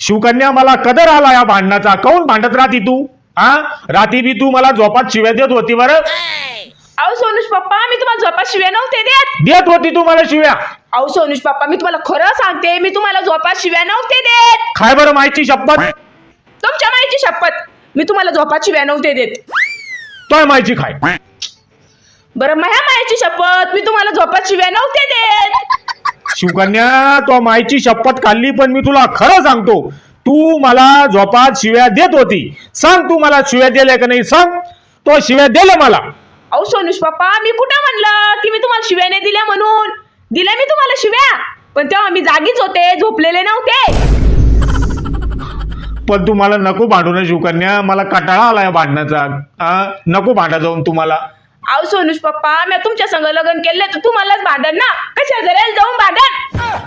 शिवकन्या मला कदर आला या भांडणाचा. काऊन भांडत राहती तू? हा रात्री बी तू मला झोपात शिव्या देत होती बरं. अहो सोनुष पप्पा मी तुम्हाला झोपात शिव्या नव्हते देत. देत होती तू मला शिव्या. अहो सोनुष पप्पा मी तुम्हाला खरं सांगते मी तुम्हाला झोपात शिव्या नव्हते देत. काय बरं माहिती शपथ? तुमच्या माहिती शपथ. मी तुम्हाला झोपात शिव्या नव्हते देत. तोय माहिती खाय. बरं माझ्या मायाची शपथ. मी तुम्हाला झोपात शिव्या नव्हते देत. शिवकन्या तो मायची शपथ खाल्ली पण मी तुला खरं सांगतो तू मला झोपात शिव्या देत होती. सांग तू मला शिव्या दिल्या का नाही सांग. तो शिव्या दिल्या मला. अहो सोनुष पप्पा मी कुठं म्हणलं की मी तुम्हाला शिव्या नाही दिल्या म्हणून? दिल्या मी तुम्हाला शिव्या? पण तेव्हा मी जागीच होते झोपलेले नव्हते. पण तू मला नको भांडू ना शिवकन्या मला कटाळा आला या भांडणाचा हा? नको भांडा जाऊन तुम्हाला. अहो सोनुष पप्पा मी तुमच्या संग लग्न केलं तर तुम्हालाच भांडण ना? कशा घराला जाऊन भांडण?